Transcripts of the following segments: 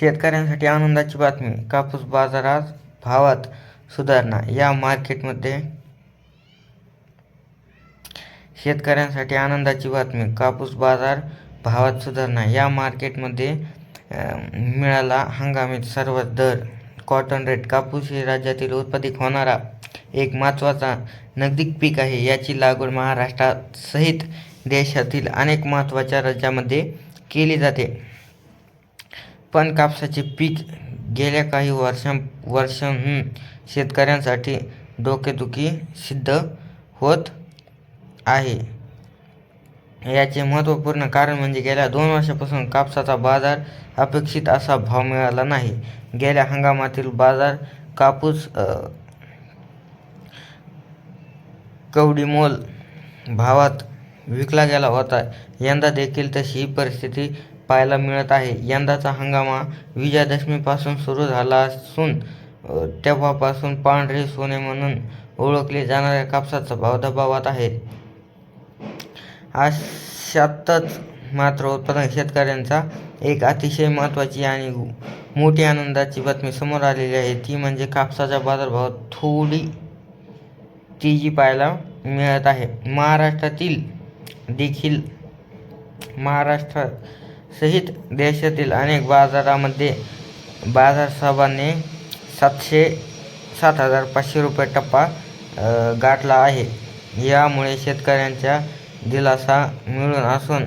शेतकऱ्यांसाठी आनंदाची बातमी. कापूस बाजारात भावात सुधारणा. या मार्केटमध्ये शेतकऱ्यांसाठी आनंदाची बातमी. कापूस बाजार भावात सुधारणा. या मार्केटमध्ये मिळाला हंगामी सर्वात दर. Cotton rate. कापूस हे राज्यातील उत्पादित होणारा एक महत्त्वाचा नगदी पीक आहे. याची लागवड महाराष्ट्रासहित देशातील अनेक महत्त्वाच्या राज्यामध्ये केली जाते. पण कापसाचे पीक गेल्या काही वर्षां वर्षांहून शेतकऱ्यांसाठी डोकेदुखी सिद्ध होत आहे. याचे महत्त्वपूर्ण कारण म्हणजे गेल्या दोन वर्षापासून कापसाचा बाजार अपेक्षित असा भाव मिळाला नाही. गेल्या हंगामातील बाजार कापूस कवडीमोल भावात विकला गेला होता. यंदा देखील तशी परिस्थिती पाहायला मिळत आहे. यंदाचा हंगामा विजयादशमीपासून सुरू झाला असून तेव्हापासून पांढरे सोने म्हणून ओळखले जाणाऱ्या कापसाचा भाव दबावात आहे. अशातच मात्र उत्पादक शेतकऱ्यांचा एक अतिशय महत्त्वाची आणि मोठी आनंदाची बातमी समोर आलेली आहे. ती म्हणजे कापसाचा बाजारभाव थोडी तेजी पाहायला मिळत आहे. महाराष्ट्रातील देखील महाराष्ट्रात सहित देशातील अनेक बाजारामध्ये बाजार सभाने सातशे सात हजार पाचशे रुपये टप्पा गाठला आहे. यामुळे शेतकऱ्यांच्या दिलासा मिळून असून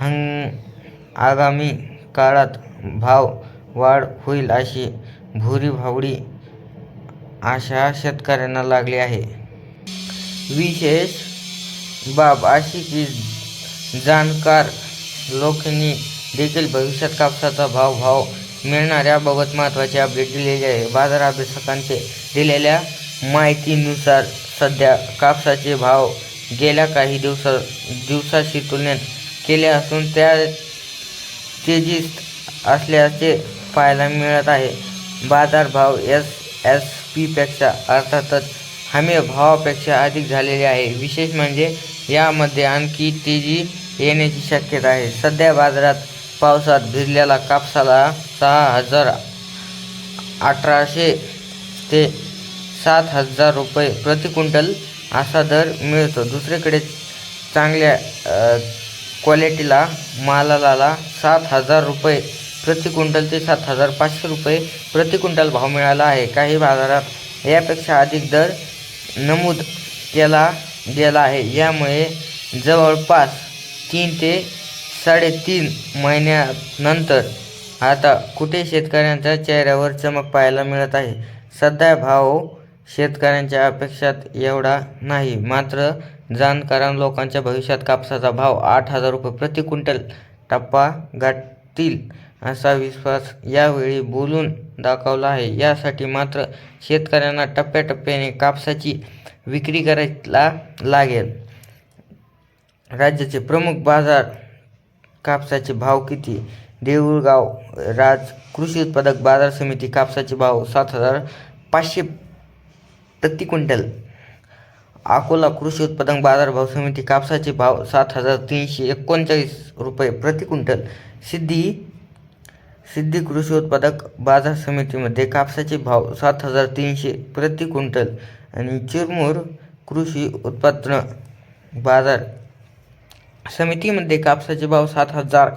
हंग आगामी काळात भाव वाढ होईल अशी भुरी भावडी आशा शेतकऱ्यांना लागली आहे. विशेष बाब अशी की जाणकार लोकांनी देखील भविष्यात कापसाचा भाव भाव मिळणार याबाबत महत्त्वाचे अपडेट दिलेले आहे. बाजार अभ्यासकांचे दिलेल्या माहितीनुसार सध्या कापसाचे भाव गेल्या काही दिवसा दिवसाशी तुलनेत केले असून त्या तेजीत असल्याचे पाहायला मिळत आहे. बाजारभाव एस एस पीपेक्षा अर्थातच हमी भावापेक्षा अधिक झालेले आहे. विशेष म्हणजे यामध्ये आणखी तेजी येण्याची शक्यता आहे. सध्या बाजारात पावसात भिजलेल्या कापसाला सहा हजार अठराशे ते सात हजार रुपये प्रति क्विंटल असा दर मिळतो. दुसरीकडे चांगल्या क्वालिटीला मालाला सात हजार रुपये प्रति क्विंटल ते सात हजार पाचशे रुपये प्रति क्विंटल भाव मिळाला आहे. काही बाजारात यापेक्षा अधिक दर नमूद केला गेला आहे. यामुळे जवळपास तीन ते साडेतीन महिन्यानंतर आता कुठे शेतकऱ्यांच्या चेहऱ्यावर चमक पाहायला मिळत आहे? सध्या भाव शेतकऱ्यांच्या अपेक्षात एवढा नाही. मात्र जाणकार लोकांच्या भविष्यात कापसाचा भाव आठ हजार रुपये प्रति क्विंटल टप्पा गाठतील असा विश्वास यावेळी बोलून दाखवला आहे. यासाठी मात्र शेतकऱ्यांना टप्प्याटप्प्याने कापसाची विक्री करायला लागेल. राज्याचे प्रमुख बाजार कापसाचे भाव किती? देऊळगाव राज कृषी उत्पादक बाजार समिती कापसाचे भाव सात हजार पाचशे प्रति क्विंटल. अकोला कृषी उत्पादक बाजार भाव समिती कापसाचे भाव सात हजार तीनशे एकोणचाळीस रुपये प्रति क्विंटल. सिद्धी सिद्धी कृषी उत्पादक बाजार समितीमध्ये कापसाचे भाव सात हजार तीनशे प्रति क्विंटल आणि चिरमूर कृषी उत्पादन बाजार समितीमध्ये कापसाचे भाव सात हजार